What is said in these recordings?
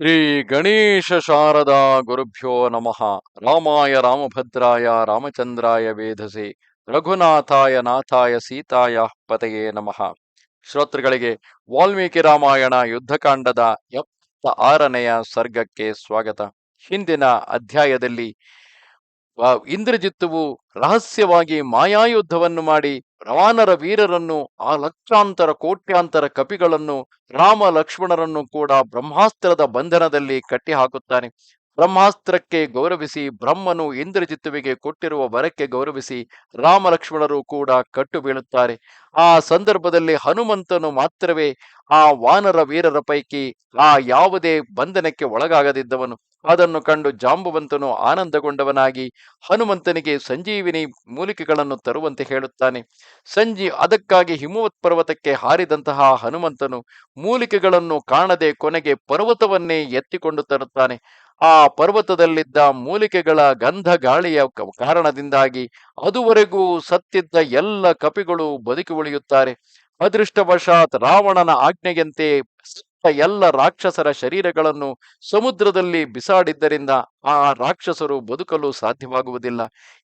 ಶ್ರೀ ಗಣೇಶ ಶಾರದಾ ಗುರುಭ್ಯೋ ನಮಃ. ರಾಮಾಯ ರಾಮಭದ್ರಾಯ ರಾಮಚಂದ್ರಾಯ ವೇಧಸೆ ರಘುನಾಥಾಯ ನಾಥಾಯ ಸೀತಾಯ ಪತೆಯೇ ನಮಃ. ಶ್ರೋತೃಗಳಿಗೆ ವಾಲ್ಮೀಕಿ ರಾಮಾಯಣ ಯುದ್ಧಕಾಂಡದ ಎಪ್ಪತ್ತ ಆರನೆಯ ಸ್ವರ್ಗಕ್ಕೆ ಸ್ವಾಗತ. ಹಿಂದಿನ ಅಧ್ಯಾಯದಲ್ಲಿ ಇಂದ್ರಜಿತ್ತುವು ರಹಸ್ಯವಾಗಿ ಮಾಯಾಯುದ್ಧವನ್ನು ಮಾಡಿ ರವಾನರ ವೀರರನ್ನು, ಆ ಲಕ್ಷಾಂತರ, ಕೋಟ್ಯಾಂತರ ಕಪಿಗಳನ್ನು, ರಾಮ ಲಕ್ಷ್ಮಣರನ್ನು ಕೂಡ ಬ್ರಹ್ಮಾಸ್ತ್ರದ ಬಂಧನದಲ್ಲಿ ಕಟ್ಟಿ ಹಾಕುತ್ತಾನೆ ಬ್ರಹ್ಮಾಸ್ತ್ರಕ್ಕೆ ಗೌರವಿಸಿ, ಬ್ರಹ್ಮನು ಇಂದ್ರಜಿತ್ತುವಿಗೆ ಕೊಟ್ಟಿರುವ ವರಕ್ಕೆ ಗೌರವಿಸಿ, ರಾಮಲಕ್ಷ್ಮಣರು ಕೂಡ ಕಟ್ಟು ಬೀಳುತ್ತಾರೆ. ಆ ಸಂದರ್ಭದಲ್ಲಿ ಹನುಮಂತನು ಮಾತ್ರವೇ ಆ ವಾನರ ವೀರರ ಪೈಕಿ ಆ ಯಾವುದೇ ಬಂಧನಕ್ಕೆ ಒಳಗಾಗದಿದ್ದವನು. ಅದನ್ನು ಕಂಡು ಜಾಂಬುವಂತನು ಆನಂದಗೊಂಡವನಾಗಿ ಹನುಮಂತನಿಗೆ ಸಂಜೀವಿನಿ ಮೂಲಿಕೆಗಳನ್ನು ತರುವಂತೆ ಹೇಳುತ್ತಾನೆ. ಸಂಜಿ ಅದಕ್ಕಾಗಿ ಹಿಮವತ್ ಪರ್ವತಕ್ಕೆ ಹಾರಿದಂತಹ ಹನುಮಂತನು ಮೂಲಿಕೆಗಳನ್ನು ಕಾಣದೆ ಕೊನೆಗೆ ಪರ್ವತವನ್ನೇ ಎತ್ತಿಕೊಂಡು ತರುತ್ತಾನೆ. ಆ ಪರ್ವತದಲ್ಲಿದ್ದ ಮೂಲಿಕೆಗಳ ಗಂಧ ಗಾಳಿಯ ಕಾರಣದಿಂದಾಗಿ ಅದುವರೆಗೂ ಸತ್ತಿದ್ದ ಎಲ್ಲ ಕಪಿಗಳು ಬದುಕಿ ಉಳಿಯುತ್ತಾರೆ. ಅದೃಷ್ಟವಶಾತ್ ರಾವಣನ ಆಜ್ಞೆಯಂತೆ ಎಲ್ಲ ರಾಕ್ಷಸರ ಶರೀರಗಳನ್ನು ಸಮುದ್ರದಲ್ಲಿ ಬಿಸಾಡಿದ್ದರಿಂದ ಆ ರಾಕ್ಷಸರು ಬದುಕಲು ಸಾಧ್ಯವಾಗುವುದಿಲ್ಲ.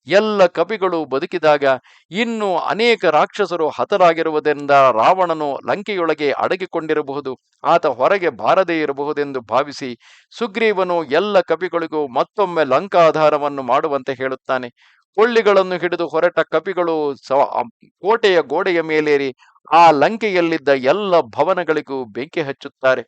ಎಲ್ಲ ಕಪಿಗಳು ಬದುಕಿದಾಗ ಇನ್ನು ಅನೇಕ ರಾಕ್ಷಸರು ಹತರಾಗಿರುವುದರಿಂದ ರಾವಣನು ಲಂಕೆಯೊಳಗೆ ಅಡಗಿಕೊಂಡಿರಬಹುದು. ಆತ ಹೊರಗೆ ಬಾರದೇ ಇರಬಹುದೆಂದು ಭಾವಿಸಿ ಸುಗ್ರೀವನು ಎಲ್ಲ ಕಪಿಗಳಿಗೂ ಮತ್ತೊಮ್ಮೆ ಲಂಕಾಧಾರವನ್ನು ಮಾಡುವಂತೆ ಹೇಳುತ್ತಾನೆ. ಕೊಳ್ಳಿಗಳನ್ನು ಹಿಡಿದು ಹೊರಟ ಕಪಿಗಳು ಕೋಟೆಯ ಗೋಡೆಯ ಮೇಲೇರಿ ಆ ಲಂಕೆಯಲ್ಲಿದ್ದ ಎಲ್ಲ ಭವನಗಳಿಗೂ ಬೆಂಕಿ ಹಚ್ಚುತ್ತಾರೆ.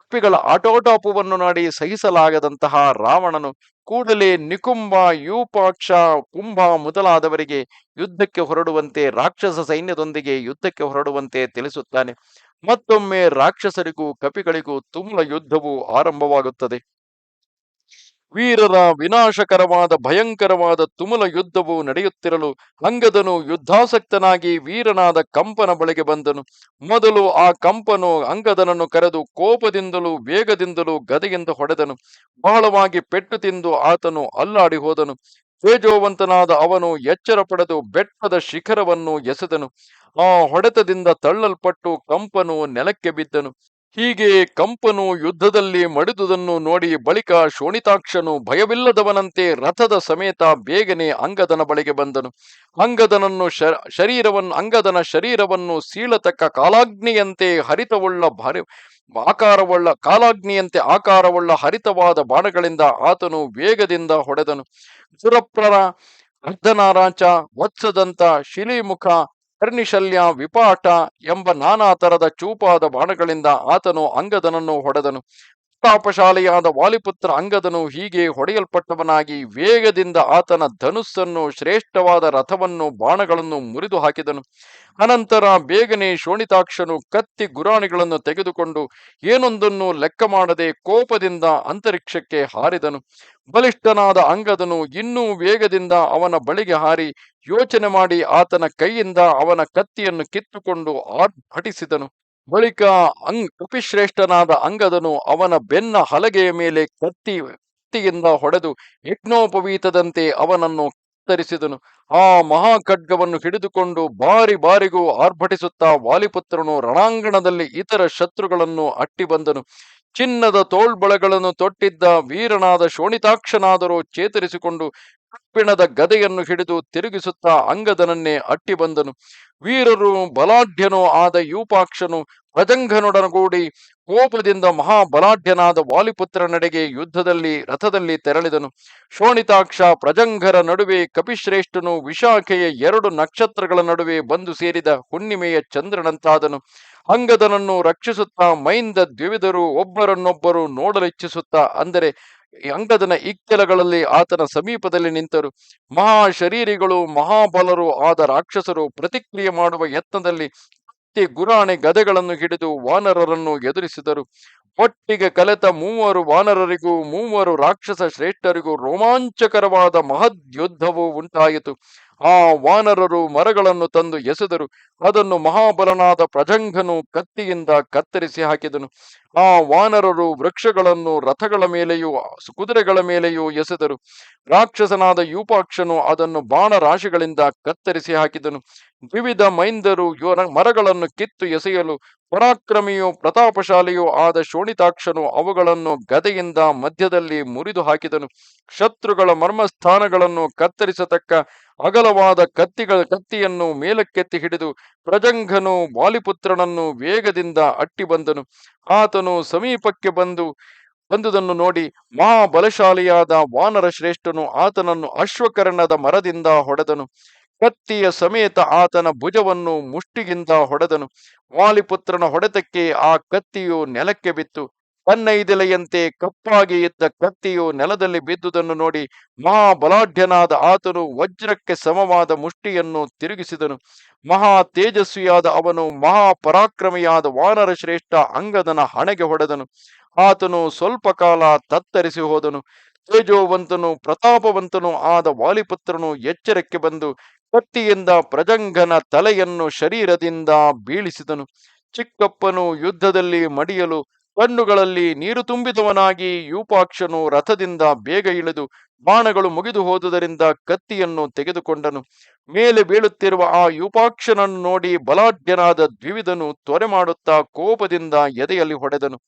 ಕಪಿಗಳ ಆಟೋಟಾಪುವನ್ನು ನೋಡಿ ಸಹಿಸಲಾಗದಂತಹ ರಾವಣನು ಕೂಡಲೇ ನಿಕುಂಭ, ಯೂಪಾಕ್ಷ, ಕುಂಭ ಮೊದಲಾದವರಿಗೆ ಯುದ್ಧಕ್ಕೆ ಹೊರಡುವಂತೆ ರಾಕ್ಷಸ ಸೈನ್ಯದೊಂದಿಗೆ ಯುದ್ಧಕ್ಕೆ ಹೊರಡುವಂತೆ ತಿಳಿಸುತ್ತಾನೆ. ಮತ್ತೊಮ್ಮೆ ರಾಕ್ಷಸರಿಗೂ ಕಪಿಗಳಿಗೂ ತುಮ್ಲ ಯುದ್ಧವು ಆರಂಭವಾಗುತ್ತದೆ. ವೀರರ ವಿನಾಶಕರವಾದ, ಭಯಂಕರವಾದ ತುಮುಲ ಯುದ್ಧವು ನಡೆಯುತ್ತಿರಲು ಅಂಗದನು ಯುದ್ಧಾಸಕ್ತನಾಗಿ ವೀರನಾದ ಕಂಪನ ಬಳಿಗೆ ಬಂದನು. ಮೊದಲು ಆ ಕಂಪನು ಅಂಗದನನ್ನು ಕರೆದು ಕೋಪದಿಂದಲೂ ವೇಗದಿಂದಲೂ ಗದೆಯಿಂದ ಹೊಡೆದನು. ಬಹಳವಾಗಿ ಪೆಟ್ಟು ತಿಂದು ಆತನು ಅಲ್ಲಾಡಿ ಹೋದನು. ತೇಜೋವಂತನಾದ ಅವನು ಎಚ್ಚರ ಪಡೆದು ಬೆಟ್ಟದ ಶಿಖರವನ್ನು ಎಸೆದನು. ಆ ಹೊಡೆತದಿಂದ ತಳ್ಳಲ್ಪಟ್ಟು ಕಂಪನು ನೆಲಕ್ಕೆ ಬಿದ್ದನು. ಹೀಗೆ ಕಂಪನು ಯುದ್ಧದಲ್ಲಿ ಮಡಿದುದನ್ನು ನೋಡಿ ಬಳಿಕ ಶೋಣಿತಾಕ್ಷನು ಭಯವಿಲ್ಲದವನಂತೆ ರಥದ ಸಮೇತ ಬೇಗನೆ ಅಂಗದನ ಬಳಿಗೆ ಬಂದನು. ಅಂಗದನನ್ನು ಶರೀರವನ್ನು ಅಂಗದನ ಶರೀರವನ್ನು ಸೀಳತಕ್ಕ ಕಾಲಾಗ್ನಿಯಂತೆ ಹರಿತವುಳ್ಳ ಭಾರಿ, ಆಕಾರವುಳ್ಳ, ಕಾಲಾಗ್ನಿಯಂತೆ ಆಕಾರವುಳ್ಳ ಹರಿತವಾದ ಬಾಣಗಳಿಂದ ಆತನು ವೇಗದಿಂದ ಹೊಡೆದನು. ಸುರಪ್ರರ, ಅರ್ಧನಾರಾಚ, ವತ್ಸದಂತ, ಶಿಲಿಮುಖ ಕರ್ಣಿಶಲ್ಯ ವಿಪಾಟ ಎಂಬ ನಾನಾ ತರದ ಚೂಪಾದ ಬಾಣಗಳಿಂದ ಆತನು ಅಂಗದನನ್ನು ಹೊಡೆದನು. ಪ್ರತಾಪಶಾಲಿಯಾದ ವಾಲಿಪುತ್ರ ಅಂಗದನು ಹೀಗೆ ಹೊಡೆಯಲ್ಪಟ್ಟವನಾಗಿ ವೇಗದಿಂದ ಆತನ ಧನುಸ್ಸನ್ನು ಶ್ರೇಷ್ಠವಾದ ರಥವನ್ನು ಬಾಣಗಳನ್ನು ಮುರಿದು ಹಾಕಿದನು. ಅನಂತರ ಬೇಗನೆ ಶೋಣಿತಾಕ್ಷನು ಕತ್ತಿ ಗುರಾಣಿಗಳನ್ನು ತೆಗೆದುಕೊಂಡು ಏನೊಂದನ್ನು ಲೆಕ್ಕ ಮಾಡದೆ ಕೋಪದಿಂದ ಅಂತರಿಕ್ಷಕ್ಕೆ ಹಾರಿದನು. ಬಲಿಷ್ಠನಾದ ಅಂಗದನು ಇನ್ನೂ ವೇಗದಿಂದ ಅವನ ಬಳಿಗೆ ಹಾರಿ ಯೋಚನೆ ಮಾಡಿ ಆತನ ಕೈಯಿಂದ ಅವನ ಕತ್ತಿಯನ್ನು ಕಿತ್ತುಕೊಂಡು ಆರ್ಭಟಿಸಿದನು. ಬಳಿಕ ಅಂಗ್ ಕಪಿಶ್ರೇಷ್ಠನಾದ ಅಂಗದನು ಅವನ ಬೆನ್ನ ಹಲಗೆಯ ಮೇಲೆ ಕತ್ತಿ, ಕತ್ತಿಯಿಂದ ಹೊಡೆದು ಯಜ್ಞೋಪವೀತದಂತೆ ಅವನನ್ನು ಕತ್ತರಿಸಿದನು. ಆ ಮಹಾಖಡ್ಗವನ್ನು ಹಿಡಿದುಕೊಂಡು ಬಾರಿ ಬಾರಿಗೂ ಆರ್ಭಟಿಸುತ್ತಾ ವಾಲಿಪುತ್ರನು ರಣಾಂಗಣದಲ್ಲಿ ಇತರ ಶತ್ರುಗಳನ್ನು ಅಟ್ಟಿ ಬಂದನು ಚಿನ್ನದ ತೋಳ್ಬಳೆಗಳನ್ನು ತೊಟ್ಟಿದ್ದ ವೀರನಾದ ಶೋಣಿತಾಕ್ಷನಾದರೂ ಚೇತರಿಸಿಕೊಂಡು ಕಬ್ಬಿಣದ ಗದೆಯನ್ನು ಹಿಡಿದು ತಿರುಗಿಸುತ್ತಾ ಅಂಗದನನ್ನೇ ಅಟ್ಟಿ ಬಂದನು. ವೀರರು ಬಲಾಢ್ಯನೂ ಆದ ಯೂಪಾಕ್ಷನು ಪ್ರಜಂಘನೊಡನಗೂಡಿ ಕೋಪದಿಂದ ಮಹಾಬಲಾಢ್ಯನಾದ ವಾಲಿಪುತ್ರನೆಡೆಗೆ ಯುದ್ಧದಲ್ಲಿ ರಥದಲ್ಲಿ ತೆರಳಿದನು. ಶೋಣಿತಾಕ್ಷ ಪ್ರಜಂಗರ ನಡುವೆ ಕಪಿಶ್ರೇಷ್ಠನು ವಿಶಾಖೆಯ ಎರಡು ನಕ್ಷತ್ರಗಳ ನಡುವೆ ಬಂದು ಸೇರಿದ ಹುಣ್ಣಿಮೆಯ ಚಂದ್ರನಂತಾದನು. ಅಂಗದನನ್ನು ರಕ್ಷಿಸುತ್ತಾ ಮೈಂದ ದ್ವಿವಿಧರು ಒಬ್ಬರನ್ನೊಬ್ಬರು ನೋಡಲಿಚ್ಛಿಸುತ್ತಾ ಅಂದರೆ ಅಂಗದನ ಇಕ್ಕೆಲಗಳಲ್ಲಿ ಆತನ ಸಮೀಪದಲ್ಲಿ ನಿಂತರು. ಮಹಾಶರೀರಿಗಳು, ಮಹಾಬಲರು ಆದ ರಾಕ್ಷಸರು ಪ್ರತಿಕ್ರಿಯೆ ಮಾಡುವ ಯತ್ನದಲ್ಲಿ ಗುರಾಣೆ ಗದೆಗಳನ್ನು ಹಿಡಿದು ವಾನರರನ್ನು ಎದುರಿಸಿದರು. ಒಟ್ಟಿಗೆ ಕಲೆತ ಮೂವರು ವಾನರರಿಗೂ, ಮೂವರು ರಾಕ್ಷಸ ಶ್ರೇಷ್ಠರಿಗೂ ರೋಮಾಂಚಕರವಾದ ಮಹದ್ ಯುದ್ಧವು ಉಂಟಾಯಿತು. ಆ ವಾನರರು ಮರಗಳನ್ನು ತಂದು ಎಸೆದರು. ಅದನ್ನು ಮಹಾಬಲನಾದ ಪ್ರಜಂಘನು ಕತ್ತಿಯಿಂದ ಕತ್ತರಿಸಿ ಹಾಕಿದನು. ಆ ವಾನರರು ವೃಕ್ಷಗಳನ್ನು ರಥಗಳ ಮೇಲೆಯೂ, ಕುದುರೆಗಳ ಮೇಲೆಯೂ ಎಸೆದರು. ರಾಕ್ಷಸನಾದ ಯೂಪಾಕ್ಷನು ಅದನ್ನು ಬಾಣ ರಾಶಿಗಳಿಂದ ಕತ್ತರಿಸಿ ಹಾಕಿದನು. ವಿವಿಧ ಮೈಂದರು ಮರಗಳನ್ನು ಕಿತ್ತು ಎಸೆಯಲು ಪರಾಕ್ರಮಿಯೂ ಪ್ರತಾಪಶಾಲಿಯೂ ಆದ ಶೋಣಿತಾಕ್ಷನು ಅವುಗಳನ್ನು ಗದೆಯಿಂದ ಮಧ್ಯದಲ್ಲಿ ಮುರಿದು ಹಾಕಿದನು. ಶತ್ರುಗಳ ಮರ್ಮಸ್ಥಾನಗಳನ್ನು ಕತ್ತರಿಸತಕ್ಕ ಅಗಲವಾದ ಕತ್ತಿಗಳ ಕತ್ತಿಯನ್ನು ಮೇಲಕ್ಕೆತ್ತಿ ಹಿಡಿದು ಪ್ರಜಂಘನು ವಾಲಿಪುತ್ರನನ್ನು ವೇಗದಿಂದ ಅಟ್ಟಿ ಬಂದನು. ಆತನು ಸಮೀಪಕ್ಕೆ ಬಂದು, ಬಂದುದನ್ನು ನೋಡಿ ಮಹಾಬಲಶಾಲಿಯಾದ ವಾನರ ಶ್ರೇಷ್ಠನು ಆತನನ್ನು ಅಶ್ವಕರ್ಣದ ಮರದಿಂದ ಹೊಡೆದನು. ಕತ್ತಿಯ ಸಮೇತ ಆತನ ಭುಜವನ್ನು ಮುಷ್ಟಿಗಿಂತ ಹೊಡೆದನು. ವಾಲಿಪುತ್ರನ ಹೊಡೆತಕ್ಕೆ ಆ ಕತ್ತಿಯು ನೆಲಕ್ಕೆ ಬಿತ್ತು. ಕನ್ನೈದೆಲೆಯಂತೆ ಕಪ್ಪಾಗಿ ಇದ್ದ ಕತ್ತಿಯು ನೆಲದಲ್ಲಿ ಬಿದ್ದುದನ್ನು ನೋಡಿ ಮಹಾಬಲಾಢ್ಯನಾದ ಆತನು ವಜ್ರಕ್ಕೆ ಸಮವಾದ ಮುಷ್ಟಿಯನ್ನು ತಿರುಗಿಸಿದನು. ಮಹಾ ತೇಜಸ್ವಿಯಾದ ಅವನು ಮಹಾಪರಾಕ್ರಮಿಯಾದ ವಾನರ ಶ್ರೇಷ್ಠ ಅಂಗದನ ಹಣೆಗೆ ಹೊಡೆದನು. ಆತನು ಸ್ವಲ್ಪ ಕಾಲ ತತ್ತರಿಸಿ ಹೋದನು. ತೇಜೋವಂತನು ಪ್ರತಾಪವಂತನು ಆದ ವಾಲಿಪುತ್ರನು ಎಚ್ಚರಕ್ಕೆ ಬಂದು ಕತ್ತಿಯಿಂದ ಪ್ರಜಂಗನ ತಲೆಯನ್ನು ಶರೀರದಿಂದ ಬೀಳಿಸಿದನು. ಚಿಕ್ಕಪ್ಪನು ಯುದ್ಧದಲ್ಲಿ ಮಡಿಯಲು ಕಣ್ಣುಗಳಲ್ಲಿ ನೀರು ತುಂಬಿದವನಾಗಿ ಯೂಪಾಕ್ಷನು ರಥದಿಂದ ಬೇಗ ಇಳಿದು ಬಾಣಗಳು ಮುಗಿದು ಹೋದುದರಿಂದ ಕತ್ತಿಯನ್ನು ತೆಗೆದುಕೊಂಡನು. ಮೇಲೆ ಬೀಳುತ್ತಿರುವ ಆ ಯೂಪಾಕ್ಷನನ್ನು ನೋಡಿ ಬಲಾಢ್ಯನಾದ ದ್ವಿವಿಧನು ತ್ವರೆ ಮಾಡುತ್ತಾ ಕೋಪದಿಂದ ಎದೆಯಲ್ಲಿ ಹೊಡೆದನು.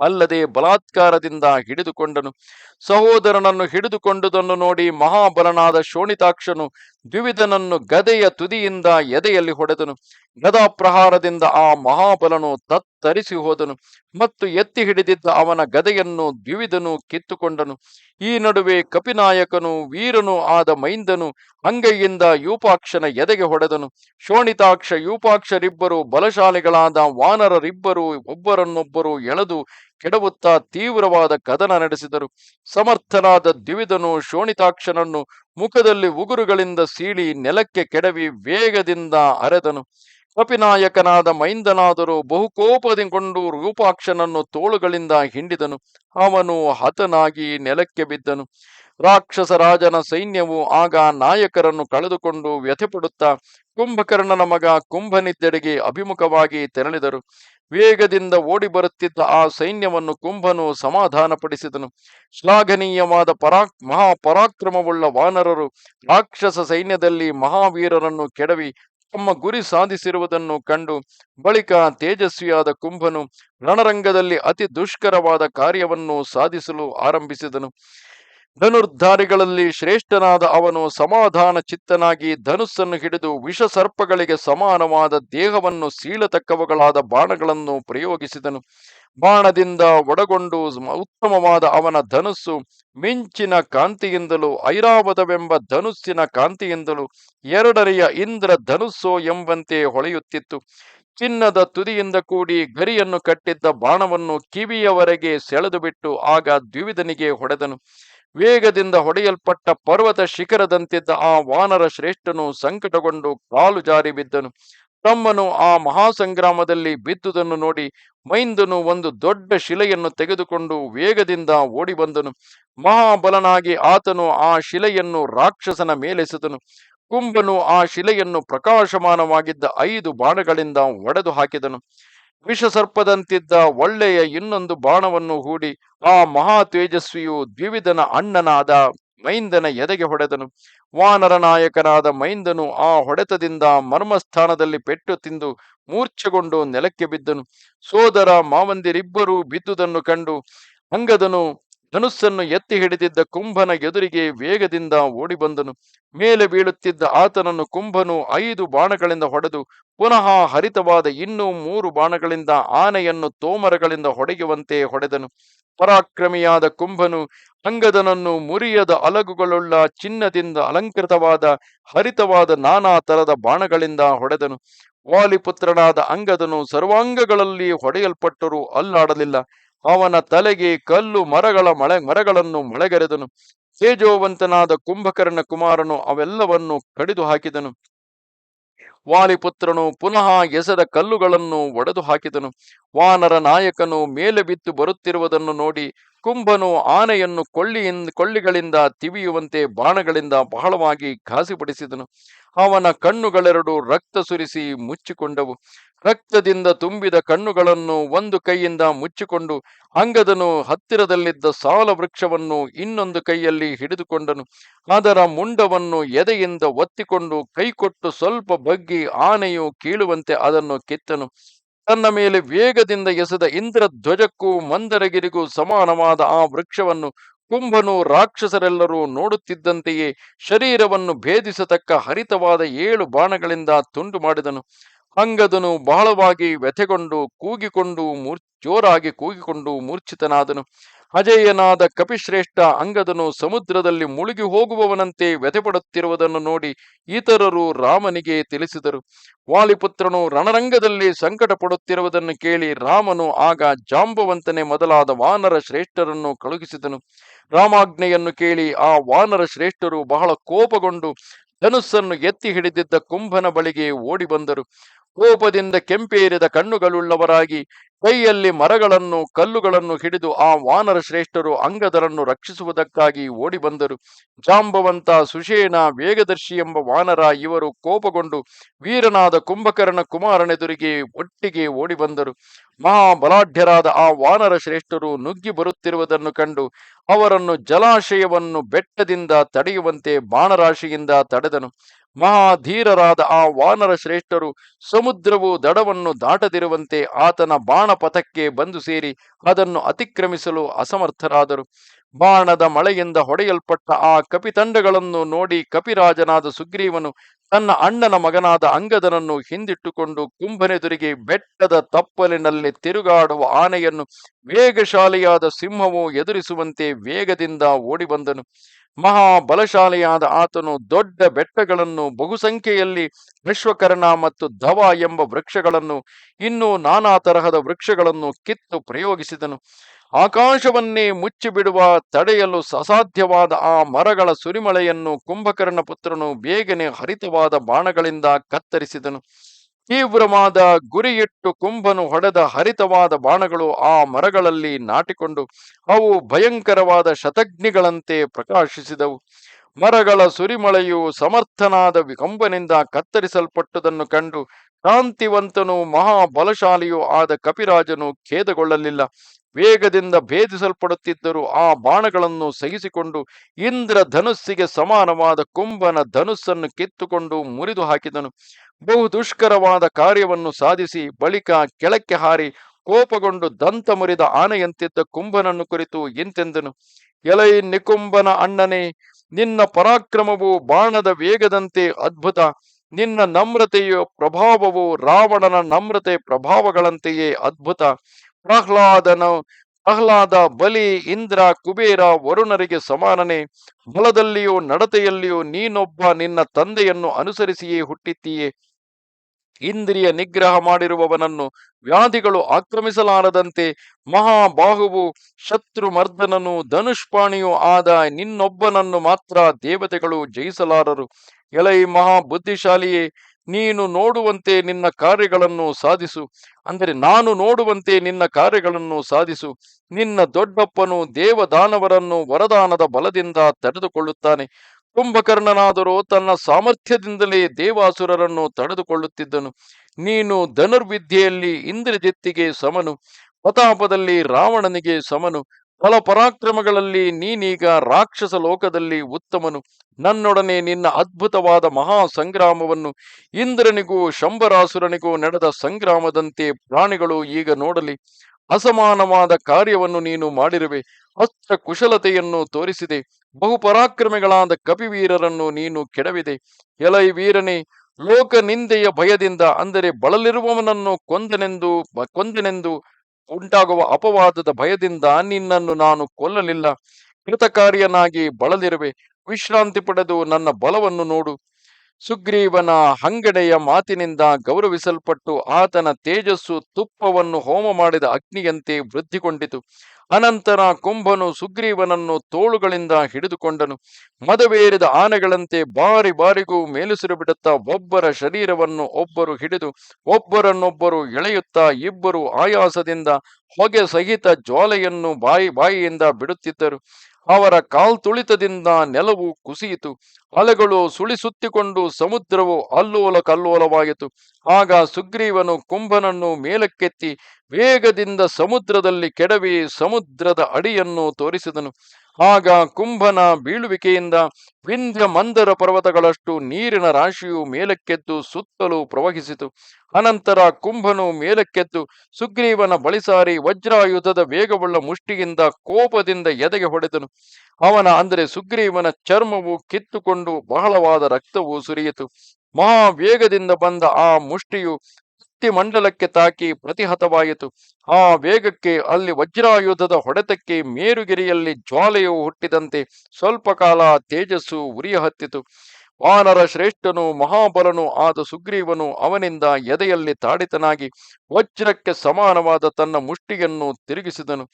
ಅಲ್ಲದೆ ಬಲಾತ್ಕಾರದಿಂದ ಹಿಡಿದುಕೊಂಡನು. ಸಹೋದರನನ್ನು ಹಿಡಿದುಕೊಂಡುದನ್ನು ನೋಡಿ ಮಹಾಬಲನಾದ ಶೋಣಿತಾಕ್ಷನು ದ್ವಿವಿಧನನ್ನು ಗದೆಯ ತುದಿಯಿಂದ ಎದೆಯಲ್ಲಿ ಹೊಡೆದನು. ಗದಾ ಪ್ರಹಾರದಿಂದ ಆ ಮಹಾಬಲನು ತತ್ತರಿಸಿ ಹೋದನು ಮತ್ತು ಎತ್ತಿ ಹಿಡಿದಿದ್ದ ಅವನ ಗದೆಯನ್ನು ದ್ವಿವಿಧನು ಕಿತ್ತುಕೊಂಡನು. ಈ ನಡುವೆ ಕಪಿನಾಯಕನು, ವೀರನು ಆದ ಮೈಂದನು ಅಂಗೈಯಿಂದ ಯೂಪಾಕ್ಷನ ಎದೆಗೆ ಹೊಡೆದನು. ಶೋಣಿತಾಕ್ಷ, ಯೂಪಾಕ್ಷರಿಬ್ಬರು ಬಲಶಾಲಿಗಳಾದ ವಾನರರಿಬ್ಬರು ಒಬ್ಬರನ್ನೊಬ್ಬರು ಎಳೆದು ಕೆಡವುತ್ತಾ ತೀವ್ರವಾದ ಕದನ ನಡೆಸಿದರು. ಸಮರ್ಥನಾದ ದ್ವಿವಿಧನು ಶೋಣಿತಾಕ್ಷನನ್ನು ಮುಖದಲ್ಲಿ ಉಗುರುಗಳಿಂದ ಸೀಳಿ ನೆಲಕ್ಕೆ ಕೆಡವಿ ವೇಗದಿಂದ ಅರೆದನು. ಕಪಿನಾಯಕನಾದ ಮೈಂದನಾದರೂ ಬಹುಕೋಪದಿಂಗೊಂಡು ರೂಪಾಕ್ಷನನ್ನು ತೋಳುಗಳಿಂದ ಹಿಂಡಿದನು. ಅವನು ಹತನಾಗಿ ನೆಲಕ್ಕೆ ಬಿದ್ದನು. ರಾಕ್ಷಸ ರಾಜನ ಸೈನ್ಯವು ಆಗ ನಾಯಕರನ್ನು ಕಳೆದುಕೊಂಡು ವ್ಯಥೆಪಡುತ್ತಾ ಕುಂಭಕರ್ಣನ ಮಗ ಕುಂಭನಿದ್ದೆಡೆಗೆ ಅಭಿಮುಖವಾಗಿ ತೆರಳಿದರು. ವೇಗದಿಂದ ಓಡಿ ಬರುತ್ತಿದ್ದ ಆ ಸೈನ್ಯವನ್ನು ಕುಂಭನು ಸಮಾಧಾನಪಡಿಸಿದನು. ಶ್ಲಾಘನೀಯವಾದ ಪರಾಕ್, ಮಹಾಪರಾಕ್ರಮವುಳ್ಳ ವಾನರರು ರಾಕ್ಷಸ ಸೈನ್ಯದಲ್ಲಿ ಮಹಾವೀರರನ್ನು ಕೆಡವಿ ತಮ್ಮ ಗುರಿ ಸಾಧಿಸಿರುವುದನ್ನು ಕಂಡು ಬಳಿಕ ತೇಜಸ್ವಿಯಾದ ಕುಂಭನು ರಣರಂಗದಲ್ಲಿ ಅತಿ ದುಷ್ಕರವಾದ ಕಾರ್ಯವನ್ನು ಸಾಧಿಸಲು ಆರಂಭಿಸಿದನು. ಧನುರ್ಧಾರಿಗಳಲ್ಲಿ ಶ್ರೇಷ್ಠನಾದ ಅವನು ಸಮಾಧಾನ ಚಿತ್ತನಾಗಿ ಧನುಸ್ಸನ್ನು ಹಿಡಿದು ವಿಷಸರ್ಪಗಳಿಗೆ ಸಮಾನವಾದ ದೇಹವನ್ನು ಸೀಳತಕ್ಕವುಗಳಾದ ಬಾಣಗಳನ್ನು ಪ್ರಯೋಗಿಸಿದನು. ಬಾಣದಿಂದ ಒಡಗೊಂಡು ಉತ್ತಮವಾದ ಅವನ ಧನುಸ್ಸು ಮಿಂಚಿನ ಕಾಂತಿಯಿಂದಲೂ ಐರಾವತವೆಂಬ ಧನುಸ್ಸಿನ ಕಾಂತಿಯಿಂದಲೂ ಎರಡನೆಯ ಇಂದ್ರ ಧನುಸ್ಸೋ ಎಂಬಂತೆ ಹೊಳೆಯುತ್ತಿತ್ತು. ಚಿನ್ನದ ತುದಿಯಿಂದ ಕೂಡಿ ಗರಿಯನ್ನು ಕಟ್ಟಿದ್ದ ಬಾಣವನ್ನು ಕಿವಿಯವರೆಗೆ ಸೆಳೆದು ಬಿಟ್ಟು ಆಗ ದ್ವಿವಿಧನಿಗೆ ಹೊಡೆದನು. ವೇಗದಿಂದ ಹೊಡೆಯಲ್ಪಟ್ಟ ಪರ್ವತ ಶಿಖರದಂತಿದ್ದ ಆ ವಾನರ ಶ್ರೇಷ್ಠನು ಸಂಕಟಗೊಂಡು ಕಾಲು ಜಾರಿ ಬಿದ್ದನು. ತಮ್ಮನು ಆ ಮಹಾಸಂಗ್ರಾಮದಲ್ಲಿ ಬಿದ್ದುದನ್ನು ನೋಡಿ ಮೈಂದನು ಒಂದು ದೊಡ್ಡ ಶಿಲೆಯನ್ನು ತೆಗೆದುಕೊಂಡು ವೇಗದಿಂದ ಓಡಿ ಬಂದನು. ಮಹಾಬಲನಾಗಿ ಆತನು ಆ ಶಿಲೆಯನ್ನು ರಾಕ್ಷಸನ ಮೇಲೆಸೆದನು ಕುಂಭನು ಆ ಶಿಲೆಯನ್ನು ಪ್ರಕಾಶಮಾನವಾಗಿದ್ದ ಐದು ಬಾಣಗಳಿಂದ ಒಡೆದು ಹಾಕಿದನು ವಿಷಸರ್ಪದಂತಿದ್ದ ಒಳ್ಳೆಯ ಇನ್ನೊಂದು ಬಾಣವನ್ನು ಹೂಡಿ ಆ ಮಹಾ ತೇಜಸ್ವಿಯು ದ್ವಿವಿಧನ ಅಣ್ಣನಾದ ಮೈಂದನ ಎದೆಗೆ ಹೊಡೆದನು. ವಾನರ ನಾಯಕನಾದ ಮೈಂದನು ಆ ಹೊಡೆತದಿಂದ ಮರ್ಮಸ್ಥಾನದಲ್ಲಿ ಪೆಟ್ಟು ತಿಂದು ಮೂರ್ಛೆಗೊಂಡು ನೆಲಕ್ಕೆ ಬಿದ್ದನು. ಸೋದರ ಮಾವಂದಿರಿಬ್ಬರೂ ಬಿದ್ದುದನ್ನು ಕಂಡು ಅಂಗದನು ಧನುಸ್ಸನ್ನು ಎತ್ತಿ ಹಿಡಿದಿದ್ದ ಕುಂಭನ ಎದುರಿಗೆ ವೇಗದಿಂದ ಓಡಿ ಬಂದನು ಮೇಲೆ ಬೀಳುತ್ತಿದ್ದ ಆತನನ್ನು ಕುಂಭನು ಐದು ಬಾಣಗಳಿಂದ ಹೊಡೆದು, ಪುನಃ ಹರಿತವಾದ ಇನ್ನೂ ಮೂರು ಬಾಣಗಳಿಂದ ಆನೆಯನ್ನು ತೋಮರಗಳಿಂದ ಹೊಡೆಯುವಂತೆ ಹೊಡೆದನು. ಪರಾಕ್ರಮಿಯಾದ ಕುಂಭನು ಅಂಗದನನ್ನು ಮುರಿಯದ ಅಲಗುಗಳುಳ್ಳ ಚಿನ್ನದಿಂದ ಅಲಂಕೃತವಾದ ಹರಿತವಾದ ನಾನಾ ತರದ ಬಾಣಗಳಿಂದ ಹೊಡೆದನು. ವಾಲಿಪುತ್ರನಾದ ಅಂಗದನು ಸರ್ವಾಂಗಗಳಲ್ಲಿ ಹೊಡೆಯಲ್ಪಟ್ಟರೂ ಅಲ್ಲಾಡಲಿಲ್ಲ. ಅವನ ತಲೆಗೆ ಕಲ್ಲು ಮರಗಳ ಮಳೆ, ಮರಗಳನ್ನು ಮಳೆಗರೆದನು. ತೇಜೋವಂತನಾದ ಕುಂಭಕರ್ಣ ಕುಮಾರನು ಅವೆಲ್ಲವನ್ನು ಕಡಿದು ಹಾಕಿದನು. ವಾಲಿಪುತ್ರನು ಪುನಃ ಎಸೆದ ಕಲ್ಲುಗಳನ್ನು ಒಡೆದು ಹಾಕಿದನು. ವಾನರ ನಾಯಕನು ಮೇಲೆ ಬಿದ್ದು ಬರುತ್ತಿರುವುದನ್ನು ನೋಡಿ ಕುಂಭನು ಆನೆಯನ್ನು ಕೊಳ್ಳಿಯಿಂದ ಕೊಳ್ಳಿಗಳಿಂದ ತಿವಿಯುವಂತೆ ಬಾಣಗಳಿಂದ ಬಹಳವಾಗಿ ಘಾಸಿಪಡಿಸಿದನು. ಅವನ ಕಣ್ಣುಗಳೆರಡು ರಕ್ತ ಸುರಿಸಿ ಮುಚ್ಚಿಕೊಂಡವು. ರಕ್ತದಿಂದ ತುಂಬಿದ ಕಣ್ಣುಗಳನ್ನು ಒಂದು ಕೈಯಿಂದ ಮುಚ್ಚಿಕೊಂಡು ಅಂಗದನು ಹತ್ತಿರದಲ್ಲಿದ್ದ ಸಾಲ ವೃಕ್ಷವನ್ನು ಇನ್ನೊಂದು ಕೈಯಲ್ಲಿ ಹಿಡಿದುಕೊಂಡನು. ಅದರ ಮುಂಡವನ್ನು ಎದೆಯಿಂದ ಒತ್ತಿಕೊಂಡು ಕೈಕೊಟ್ಟು ಸ್ವಲ್ಪ ಬಗ್ಗಿ ಆನೆಯು ಕೀಳುವಂತೆ ಅದನ್ನು ಕಿತ್ತನು. ತನ್ನ ಮೇಲೆ ವೇಗದಿಂದ ಎಸೆದ ಇಂದ್ರಧ್ವಜಕ್ಕೂ ಮಂದರಗಿರಿಗೂ ಸಮಾನವಾದ ಆ ವೃಕ್ಷವನ್ನು ಕುಂಭನು ರಾಕ್ಷಸರೆಲ್ಲರೂ ನೋಡುತ್ತಿದ್ದಂತೆಯೇ ಶರೀರವನ್ನು ಭೇದಿಸತಕ್ಕ ಹರಿತವಾದ ಏಳು ಬಾಣಗಳಿಂದ ತುಂಡು ಮಾಡಿದನು. ಅಂಗದನು ಬಹಳವಾಗಿ ವ್ಯಥೆಗೊಂಡು ಕೂಗಿಕೊಂಡು ಮೂರ್ ಜೋರಾಗಿ ಕೂಗಿಕೊಂಡು ಮೂರ್ಛಿತನಾದನು. ಅಜೇಯನಾದ ಕಪಿಶ್ರೇಷ್ಠ ಅಂಗದನು ಸಮುದ್ರದಲ್ಲಿ ಮುಳುಗಿ ಹೋಗುವವನಂತೆ ವ್ಯಥೆಪಡುತ್ತಿರುವುದನ್ನು ನೋಡಿ ಇತರರು ರಾಮನಿಗೆ ತಿಳಿಸಿದರು. ವಾಲಿಪುತ್ರನು ರಣರಂಗದಲ್ಲಿ ಸಂಕಟ ಪಡುತ್ತಿರುವುದನ್ನು ಕೇಳಿ ರಾಮನು ಆಗ ಜಾಂಬವಂತನೆ ಮೊದಲಾದ ವಾನರ ಶ್ರೇಷ್ಠರನ್ನು ಕಳುಹಿಸಿದನು. ರಾಮಾಜ್ಞೆಯನ್ನು ಕೇಳಿ ಆ ವಾನರ ಶ್ರೇಷ್ಠರು ಬಹಳ ಕೋಪಗೊಂಡು ಧನುಸ್ಸನ್ನು ಎತ್ತಿ ಹಿಡಿದಿದ್ದ ಕುಂಭನ ಬಳಿಗೆ ಓಡಿ ಬಂದರು. ಕೋಪದಿಂದ ಕೆಂಪೇರಿದ ಕಣ್ಣುಗಳುಳ್ಳವರಾಗಿ ಕೈಯಲ್ಲಿ ಮರಗಳನ್ನು, ಕಲ್ಲುಗಳನ್ನು ಹಿಡಿದು ಆ ವಾನರ ಶ್ರೇಷ್ಠರು ಅಂಗದರನ್ನು ರಕ್ಷಿಸುವುದಕ್ಕಾಗಿ ಓಡಿ ಬಂದರು. ಜಾಂಬವಂತ ಸುಷೇನ ವೇಗದರ್ಶಿ ಎಂಬ ವಾನರ ಇವರು ಕೋಪಗೊಂಡು ವೀರನಾದ ಕುಂಭಕರ್ಣ ಕುಮಾರನೆದುರಿಗೆ ಒಟ್ಟಿಗೆ ಓಡಿ ಬಂದರು. ಮಹಾಬಲಾಢ್ಯರಾದ ಆ ವಾನರ ಶ್ರೇಷ್ಠರು ನುಗ್ಗಿ ಬರುತ್ತಿರುವುದನ್ನು ಕಂಡು ಅವರನ್ನು ಜಲಾಶಯವನ್ನು ಬೆಟ್ಟದಿಂದ ತಡೆಯುವಂತೆ ಬಾಣರಾಶಿಯಿಂದ ತಡೆದನು. ಮಹಾಧೀರರಾದ ಆ ವಾನರ ಶ್ರೇಷ್ಠರು ಸಮುದ್ರವು ದಡವನ್ನು ದಾಟದಿರುವಂತೆ ಆತನ ಬಾಣ ಪಥಕ್ಕೆ ಬಂದು ಸೇರಿ ಅದನ್ನು ಅತಿಕ್ರಮಿಸಲು ಅಸಮರ್ಥರಾದರು. ಬಾಣದ ಮಳೆಯಿಂದ ಹೊಡೆಯಲ್ಪಟ್ಟ ಆ ಕಪಿತಂಡಗಳನ್ನು ನೋಡಿ ಕಪಿರಾಜನಾದ ಸುಗ್ರೀವನು ತನ್ನ ಅಣ್ಣನ ಮಗನಾದ ಅಂಗದನನ್ನು ಹಿಂದಿಟ್ಟುಕೊಂಡು ಕುಂಭನೆದುರಿಗೆ ಬೆಟ್ಟದ ತಪ್ಪಲಿನಲ್ಲಿ ತಿರುಗಾಡುವ ಆನೆಯನ್ನು ವೇಗಶಾಲಿಯಾದ ಸಿಂಹವು ಎದುರಿಸುವಂತೆ ವೇಗದಿಂದ ಓಡಿ ಬಂದನು ಮಹಾಬಲಶಾಲಿಯಾದ ಆತನು ದೊಡ್ಡ ಬೆಟ್ಟಗಳನ್ನು ಬಹುಸಂಖ್ಯೆಯಲ್ಲಿ ವಿಶ್ವಕರ್ಣ ಮತ್ತು ಧವ ಎಂಬ ವೃಕ್ಷಗಳನ್ನು, ಇನ್ನೂ ನಾನಾ ತರಹದ ವೃಕ್ಷಗಳನ್ನು ಕಿತ್ತು ಪ್ರಯೋಗಿಸಿದನು. ಆಕಾಶವನ್ನೇ ಮುಚ್ಚಿಬಿಡುವ ತಡೆಯಲು ಅಸಾಧ್ಯವಾದ ಆ ಮರಗಳ ಸುರಿಮಳೆಯನ್ನು ಕುಂಭಕರ್ಣ ಪುತ್ರನು ಬೇಗನೆ ಹರಿತವಾದ ಬಾಣಗಳಿಂದ ಕತ್ತರಿಸಿದನು. ತೀವ್ರವಾದ ಗುರಿಯಿಟ್ಟು ಕುಂಭನು ಹೊಡೆದ ಹರಿತವಾದ ಬಾಣಗಳು ಆ ಮರಗಳಲ್ಲಿ ನಾಟಿಕೊಂಡು ಅವು ಭಯಂಕರವಾದ ಶತಗ್ನಿಗಳಂತೆ ಪ್ರಕಾಶಿಸಿದವು. ಮರಗಳ ಸುರಿಮಳೆಯು ಸಮರ್ಥನಾದ ಕಂಬನಿಂದ ಕತ್ತರಿಸಲ್ಪಟ್ಟುದನ್ನು ಕಂಡು ಕಾಂತಿವಂತನು ಮಹಾಬಲಶಾಲಿಯೂ ಆದ ಕಪಿರಾಜನು ಖೇದಗೊಳ್ಳಲಿಲ್ಲ. ವೇಗದಿಂದ ಭೇದಿಸಲ್ಪಡುತ್ತಿದ್ದರೂ ಆ ಬಾಣಗಳನ್ನು ಸಹಿಸಿಕೊಂಡು ಇಂದ್ರ ಧನುಸ್ಸಿಗೆ ಸಮಾನವಾದ ಕುಂಭನ ಧನುಸ್ಸನ್ನು ಕಿತ್ತುಕೊಂಡು ಮುರಿದು ಹಾಕಿದನು. ಬಹು ದುಷ್ಕರವಾದ ಕಾರ್ಯವನ್ನು ಸಾಧಿಸಿ ಬಳಿಕ ಕೆಳಕ್ಕೆ ಹಾರಿ ಕೋಪಗೊಂಡು ದಂತ ಮುರಿದ ಆನೆಯಂತಿದ್ದ ಕುಂಭನನ್ನು ಕುರಿತು ಎಂತೆಂದನು ಎಲೈ ನಿಕುಂಭನ ಅಣ್ಣನೇ, ನಿನ್ನ ಪರಾಕ್ರಮವು ಬಾಣದ ವೇಗದಂತೆ ಅದ್ಭುತ. ನಿನ್ನ ನಮ್ರತೆಯ ಪ್ರಭಾವವು ರಾವಣನ ನಮ್ರತೆ ಪ್ರಭಾವಗಳಂತೆಯೇ ಅದ್ಭುತ. ಪ್ರಹ್ಲಾದನ, ಪ್ರಹ್ಲಾದ ಬಲಿ ಇಂದ್ರ, ಕುಬೇರ, ವರುಣರಿಗೆ ಸಮಾನನೆ. ಬಲದಲ್ಲಿಯೂ ನಡತೆಯಲ್ಲಿಯೂ ನೀನೊಬ್ಬ ನಿನ್ನ ತಂದೆಯನ್ನು ಅನುಸರಿಸಿಯೇ ಹುಟ್ಟಿದ್ದೀಯೇ. ಇಂದ್ರಿಯ ನಿಗ್ರಹ ಮಾಡಿರುವವನನ್ನು ವ್ಯಾಧಿಗಳು ಆಕ್ರಮಿಸಲಾರದಂತೆ ಮಹಾಬಾಹುವು ಶತ್ರುಮರ್ದನನು ಧನುಷ್ಪಾಣಿಯೂ ಆದ ನಿನ್ನೊಬ್ಬನನ್ನು ಮಾತ್ರ ದೇವತೆಗಳು ಜಯಿಸಲಾರರು. ಎಲೈ ಮಹಾ ಬುದ್ಧಿಶಾಲಿಯೇ ನೀನು ನೋಡುವಂತೆ ನಿನ್ನ ಕಾರ್ಯಗಳನ್ನು ಸಾಧಿಸು. ಅಂದರೆ ನಾನು ನೋಡುವಂತೆ ನಿನ್ನ ಕಾರ್ಯಗಳನ್ನು ಸಾಧಿಸು. ನಿನ್ನ ದೊಡ್ಡಪ್ಪನು ದೇವದಾನವರನ್ನು ವರದಾನದ ಬಲದಿಂದ ತಡೆದುಕೊಳ್ಳುತ್ತಾನೆ. ಕುಂಭಕರ್ಣನಾದರೂ ತನ್ನ ಸಾಮರ್ಥ್ಯದಿಂದಲೇ ದೇವಾಸುರರನ್ನು ತಡೆದುಕೊಳ್ಳುತ್ತಿದ್ದನು. ನೀನು ಧನುರ್ವಿದ್ಯೆಯಲ್ಲಿ ಇಂದ್ರಜಿತ್ತಿಗೆ ಸಮನು, ಪ್ರತಾಪದಲ್ಲಿ ರಾವಣನಿಗೆ ಸಮನು ಫಲ ಪರಾಕ್ರಮಗಳಲ್ಲಿ ನೀನೀಗ ರಾಕ್ಷಸ ಲೋಕದಲ್ಲಿ ಉತ್ತಮನು. ನನ್ನೊಡನೆ ನಿನ್ನ ಅದ್ಭುತವಾದ ಮಹಾ ಸಂಗ್ರಾಮವನ್ನು ಇಂದ್ರನಿಗೂ ಶಂಬರಾಸುರನಿಗೂ ನಡೆದ ಸಂಗ್ರಾಮದಂತೆ ಪ್ರಾಣಿಗಳು ಈಗ ನೋಡಲಿ. ಅಸಮಾನವಾದ ಕಾರ್ಯವನ್ನು ನೀನು ಮಾಡಿರುವೆ. ಅಸ್ತ್ರ ಕುಶಲತೆಯನ್ನು ತೋರಿಸಿದೆ. ಬಹುಪರಾಕ್ರಮಿಗಳಾದ ಕಪಿವೀರರನ್ನು ನೀನು ಕೆಡವಿದೆ. ಎಲೈ ವೀರನೇ ಲೋಕ ನಿಂದೆಯ ಭಯದಿಂದ ಅಂದರೆ ಬಳಲಿರುವವನನ್ನು ಕೊಂದನೆಂದು ಕೊಂದನೆಂದು ಉಂಟಾಗುವ ಅಪವಾದದ ಭಯದಿಂದ ನಿನ್ನನ್ನು ನಾನು ಕೊಲ್ಲಲಿಲ್ಲ. ಕೃತಕಾರ್ಯನಾಗಿ ಬಳಲಿರುವೆ. ವಿಶ್ರಾಂತಿ ಪಡೆದು ನನ್ನ ಬಲವನ್ನು ನೋಡು. ಸುಗ್ರೀವನ ಹಂಗಡೆಯ ಮಾತಿನಿಂದ ಗೌರವಿಸಲ್ಪಟ್ಟು ಆತನ ತೇಜಸ್ಸು ತುಪ್ಪವನ್ನು ಹೋಮ ಮಾಡಿದ ಅಗ್ನಿಯಂತೆ ವೃದ್ಧಿಗೊಂಡಿತು. ಅನಂತರ ಕುಂಭನು ಸುಗ್ರೀವನನ್ನು ತೋಳುಗಳಿಂದ ಹಿಡಿದುಕೊಂಡನು. ಮದವೇರಿದ ಆನೆಗಳಂತೆ ಬಾರಿ ಬಾರಿಗೂ ಮೇಲುಸಿರು ಬಿಡುತ್ತಾ ಒಬ್ಬರ ಶರೀರವನ್ನು ಒಬ್ಬರು ಹಿಡಿದು, ಒಬ್ಬರನ್ನೊಬ್ಬರು ಎಳೆಯುತ್ತಾ, ಇಬ್ಬರು ಆಯಾಸದಿಂದ ಹೊಗೆ ಸಹಿತ ಜ್ವಾಲೆಯನ್ನು ಬಾಯಿ ಬಾಯಿಯಿಂದ ಬಿಡುತ್ತಿದ್ದರು. ಅವರ ಕಾಲ್ತುಳಿತದಿಂದ ನೆಲವು ಕುಸಿಯಿತು. ಅಲೆಗಳು ಸುಳಿಸುತ್ತಿಕೊಂಡು ಸಮುದ್ರವು ಅಲ್ಲೋಲ ಕಲ್ಲೋಲವಾಯಿತು. ಆಗ ಸುಗ್ರೀವನು ಕುಂಭನನ್ನು ಮೇಲಕ್ಕೆತ್ತಿ, ವೇಗದಿಂದ ಸಮುದ್ರದಲ್ಲಿ ಕೆಡವಿ ಸಮುದ್ರದ ಅಡಿಯನ್ನು ತೋರಿಸಿದನು. ಆಗ ಕುಂಭನ ಬೀಳುವಿಕೆಯಿಂದ ವಿಂಧ್ಯ ಮಂದರ ಪರ್ವತಗಳಷ್ಟು ನೀರಿನ ರಾಶಿಯು ಮೇಲಕ್ಕೆದ್ದು ಸುತ್ತಲೂ ಪ್ರವಹಿಸಿತು. ಅನಂತರ ಕುಂಭನು ಮೇಲಕ್ಕೆದ್ದು ಸುಗ್ರೀವನ ಬಳಿಸಾರಿ ವಜ್ರಾಯುಧದ ವೇಗವುಳ್ಳ ಮುಷ್ಟಿಯಿಂದ ಕೋಪದಿಂದ ಎದೆಗೆ ಹೊಡೆದನು. ಅವನ ಅಂದರೆ ಸುಗ್ರೀವನ ಚರ್ಮವು ಕಿತ್ತುಕೊಂಡು ಬಹಳವಾದ ರಕ್ತವು ಸುರಿಯಿತು. ಮಹಾ ವೇಗದಿಂದ ಬಂದ ಆ ಮುಷ್ಟಿಯು ಮಂಡಲಕ್ಕೆ ತಾಕಿ ಪ್ರತಿಹತವಾಯಿತು. ಆ ವೇಗಕ್ಕೆ ಅಲ್ಲಿ ವಜ್ರಾಯುಧದ ಹೊಡೆತಕ್ಕೆ ಮೇರುಗಿರಿಯಲ್ಲಿ ಜ್ವಾಲೆಯು ಹುಟ್ಟಿದಂತೆ ಸ್ವಲ್ಪ ಕಾಲ ತೇಜಸ್ಸು ಉರಿಯ ಹತ್ತಿತು ವಾನರ ಶ್ರೇಷ್ಠನು, ಮಹಾಬಲನು ಆದ ಸುಗ್ರೀವನು ಅವನಿಂದ ಎದೆಯಲ್ಲಿ ತಾಡಿತನಾಗಿ ವಜ್ರಕ್ಕೆ ಸಮಾನವಾದ ತನ್ನ ಮುಷ್ಟಿಯನ್ನು ತಿರುಗಿಸಿದನು.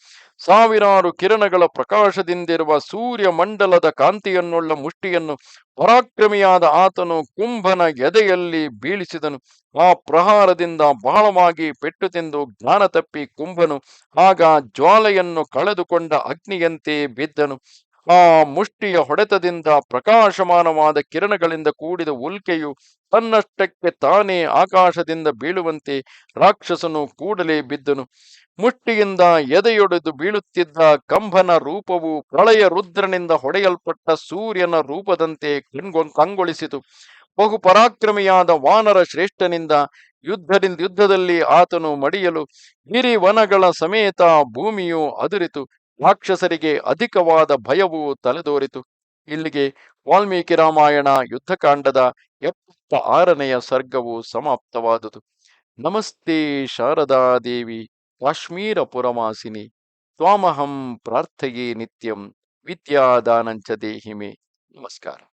ಸಾವಿರಾರು ಕಿರಣಗಳ ಪ್ರಕಾಶದಿಂದಿರುವ ಸೂರ್ಯ ಮಂಡಲದ ಕಾಂತಿಯನ್ನುಳ್ಳ ಮುಷ್ಟಿಯನ್ನು ಪರಾಕ್ರಮಿಯಾದ ಆತನು ಕುಂಭನ ಎದೆಯಲ್ಲಿ ಬೀಳಿಸಿದನು. ಆ ಪ್ರಹಾರದಿಂದ ಬಹಳವಾಗಿ ಪೆಟ್ಟು ತಿಂದು ಜ್ಞಾನ ತಪ್ಪಿ ಕುಂಭನು ಆಗ ಜ್ವಾಲೆಯನ್ನು ಕಳೆದುಕೊಂಡ ಅಗ್ನಿಯಂತೆ ಬಿದ್ದನು. ಆ ಮುಷ್ಟಿಯ ಹೊಡೆತದಿಂದ ಪ್ರಕಾಶಮಾನವಾದ ಕಿರಣಗಳಿಂದ ಕೂಡಿದ ಉಲ್ಕೆಯು ತನ್ನಷ್ಟಕ್ಕೆ ತಾನೇ ಆಕಾಶದಿಂದ ಬೀಳುವಂತೆ ರಾಕ್ಷಸನು ಕೂಡಲೇ ಬಿದ್ದನು. ಮುಷ್ಟಿಯಿಂದ ಎದೆಯೊಡೆದು ಬೀಳುತ್ತಿದ್ದ ಕಂಭನ ರೂಪವು ಪ್ರಳಯ ರುದ್ರನಿಂದ ಹೊಡೆಯಲ್ಪಟ್ಟ ಸೂರ್ಯನ ರೂಪದಂತೆ ಕಂಗೊಳಿಸಿತು. ಬಹು ಪರಾಕ್ರಮಿಯಾದ ವಾನರ ಶ್ರೇಷ್ಠನಿಂದ ಯುದ್ಧದಿಂದ, ಯುದ್ಧದಲ್ಲಿ ಆತನು ಮಡಿಯಲು ಗಿರಿವನಗಳ ಸಮೇತ ಭೂಮಿಯು ಅದುರಿತು. ರಾಕ್ಷಸರಿಗೆ ಅಧಿಕವಾದ ಭಯವು ತಲೆದೋರಿತು. ಇಲ್ಲಿಗೆ ವಾಲ್ಮೀಕಿ ರಾಮಾಯಣ ಯುದ್ಧಕಾಂಡದ ಎಪ್ಪತ್ತ ಆರನೆಯ ಸರ್ಗವು ಸಮಾಪ್ತವಾದುದು. ನಮಸ್ತೆ ಶಾರದಾದೇವಿ ಕಾಶ್ಮೀರ ಪುರಮಾಸಿನಿ ತ್ವಾಮಹಂ ಪ್ರಾರ್ಥೆಯೇ ನಿತ್ಯಂ ವಿದ್ಯಾದಾನಂಚ ದೇಹಿಮೆ. ನಮಸ್ಕಾರ.